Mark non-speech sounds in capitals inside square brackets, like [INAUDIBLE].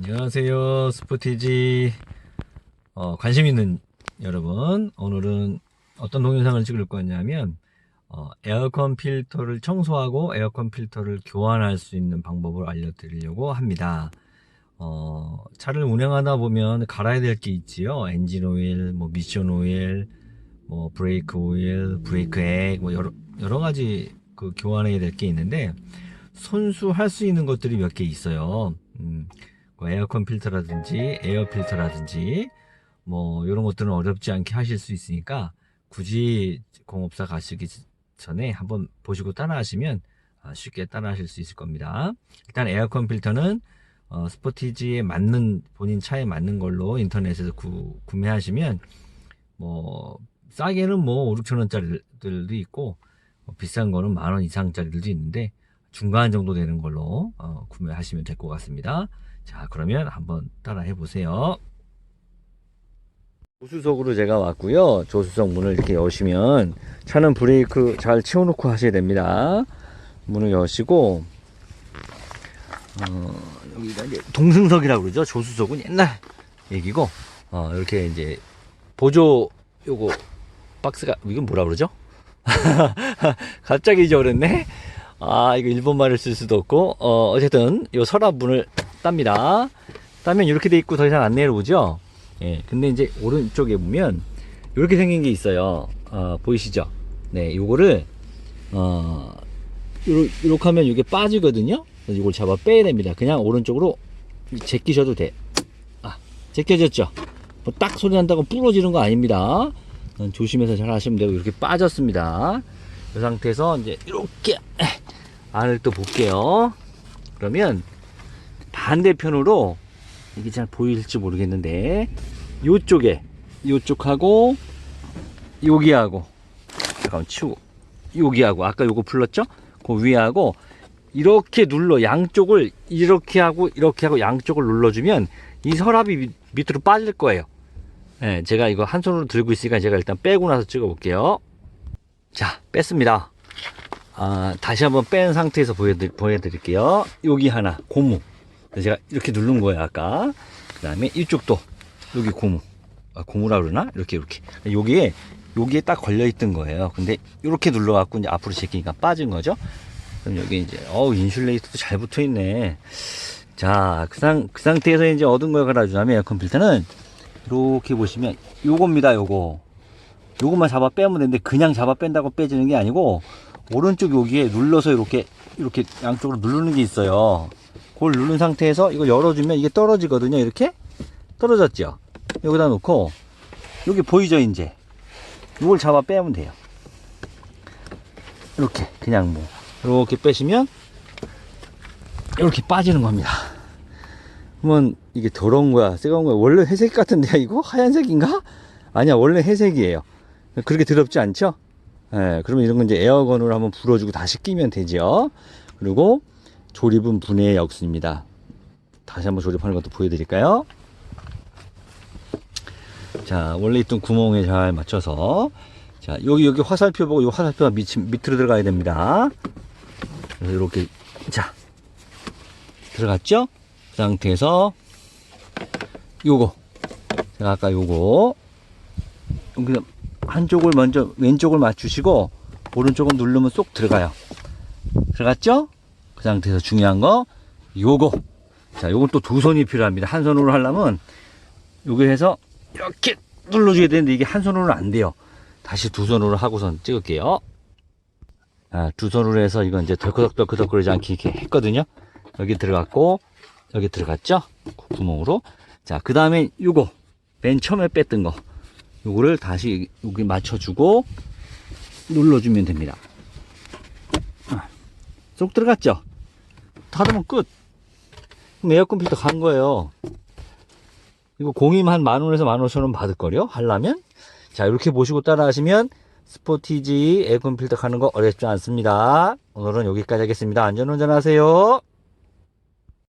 안녕하세요. 스포티지 어, 관심 있는 여러분 오늘은 어떤 동영상을 찍을 거냐면 어, 에어컨 필터를 청소하고 에어컨 필터를 교환할 수 있는 방법을 알려드리려고 합니다. 어, 차를 운행하다 보면 갈아야 될 게 있지요. 엔진 오일, 뭐 미션 오일, 뭐 브레이크 오일, 브레이크 액, 뭐 여러 여러 가지 그 교환해야 될 게 있는데 손수 할 수 있는 것들이 몇 개 있어요. 음, 뭐 에어컨 필터라든지 에어 필터라든지 뭐 이런 것들은 어렵지 않게 하실 수 있으니까 굳이 공업사 가시기 전에 한번 보시고 따라하시면 아, 쉽게 따라하실 수 있을 겁니다. 일단 에어컨 필터는 어, 스포티지에 맞는 본인 차에 맞는 걸로 인터넷에서 구, 구매하시면 뭐 싸게는 뭐 5, 6천 원짜리들도 있고 뭐 비싼 거는 만 원 이상짜리들도 있는데 중간 정도 되는 걸로 어, 구매하시면 될 것 같습니다. 자, 그러면 한번 따라해 보세요. 조수석으로 제가 왔고요. 조수석 문을 이렇게 여시면 차는 브레이크 잘 채워놓고 하셔야 됩니다. 문을 여시고 어, 여기가 이제 동승석이라고 그러죠. 조수석은 옛날 얘기고 어, 이렇게 이제 보조 요거 박스가 이건 뭐라 그러죠? [LAUGHS] 갑자기 잊어버렸네. 아, 이거 일본말을 쓸 수도 없고, 어, 어쨌든, 요 서랍 문을 땁니다. 따면 이렇게 돼 있고 더 이상 안 내려오죠? 예, 근데 이제 오른쪽에 보면, 이렇게 생긴 게 있어요. 어, 보이시죠? 네, 요거를, 어, 요렇게, 하면 이게 빠지거든요? 그래서 이걸 잡아 빼야 됩니다. 그냥 오른쪽으로 제끼셔도 돼. 아, 제껴졌죠? 뭐 딱 소리 난다고 부러지는 거 아닙니다. 어, 조심해서 잘 하시면 되고, 이렇게 빠졌습니다. 이 상태에서 이제 이렇게 안을 또 볼게요. 그러면 반대편으로 이게 잘 보일지 모르겠는데 요쪽에 요쪽하고 여기하고 잠깐만 치우고 여기하고 아까 요거 불렀죠? 그 위하고 이렇게 눌러 양쪽을 이렇게 하고 이렇게 하고 양쪽을 눌러주면 이 서랍이 밑- 밑으로 빠질 거예요. 예, 제가 이거 한 손으로 들고 있으니까 제가 일단 빼고 나서 찍어 볼게요. 자, 뺐습니다. 아, 다시 한번 뺀 상태에서 보여드, 보여드릴게요. 여기 하나, 고무. 제가 이렇게 누른 거예요, 아까. 그 다음에 이쪽도, 여기 고무. 아, 고무라 그러나? 이렇게, 이렇게. 여기에, 여기에 딱 걸려 있던 거예요. 근데 이렇게 눌러 갖고 이제 앞으로 제끼니까 빠진 거죠. 그럼 여기 이제, 어우, 인슐레이터도 잘 붙어 있네. 자, 그, 상, 그 상태에서 이제 얻은 걸 갈아주자면 에어컨 필터는 이렇게 보시면 요겁니다, 요거. 요것만 잡아 빼면 되는데 그냥 잡아 뺀다고 빼지는 게 아니고 오른쪽 여기에 눌러서 이렇게 이렇게 양쪽으로 누르는 게 있어요. 그걸 누른 상태에서 이걸 열어주면 이게 떨어지거든요. 이렇게 떨어졌죠. 여기다 놓고 여기 보이죠 이제 이걸 잡아 빼면 돼요. 이렇게 그냥 뭐 이렇게 빼시면 이렇게 빠지는 겁니다. 그러면 이게 더러운 거야, 뜨거운 거야. 원래 회색 같은데 이거 하얀색인가? 아니야, 원래 회색이에요. 그렇게 더럽지 않죠? 예, 그러면 이런 건 이제 에어건으로 한번 불어주고 다시 끼면 되죠. 그리고 조립은 분해의 역수입니다. 다시 한번 조립하는 것도 보여드릴까요? 자, 원래 있던 구멍에 잘 맞춰서 자, 여기 여기 화살표 보고 이 화살표가 밑, 밑으로 들어가야 됩니다. 이렇게 자 들어갔죠? 그 상태에서 요거 제가 아까 요거 여기 한쪽을 먼저 왼쪽을 맞추시고 오른쪽은 누르면 쏙 들어가요. 들어갔죠? 그 상태에서 중요한 거 요거. 자, 요건 또 두 손이 필요합니다. 한 손으로 하려면 요거 해서 이렇게 눌러줘야 되는데 이게 한 손으로는 안 돼요. 다시 두 손으로 하고선 찍을게요. 아, 두 손으로 해서 이건 이제 덜커덕덜커덕 그러지 않게 이렇게 했거든요. 여기 들어갔고 여기 들어갔죠? 그 구멍으로. 자, 그 다음에 요거 맨 처음에 뺐던 거 요거를 다시 여기 맞춰주고 눌러주면 됩니다. 아, 쏙 들어갔죠? 닫으면 끝. 그럼 에어컨 필터 간 거예요. 이거 공임 한 만 원에서 만 오천 원 받을걸요? 하려면? 자, 이렇게 보시고 따라 하시면 스포티지 에어컨 필터 가는 거 어렵지 않습니다. 오늘은 여기까지 하겠습니다. 안전 운전 하세요.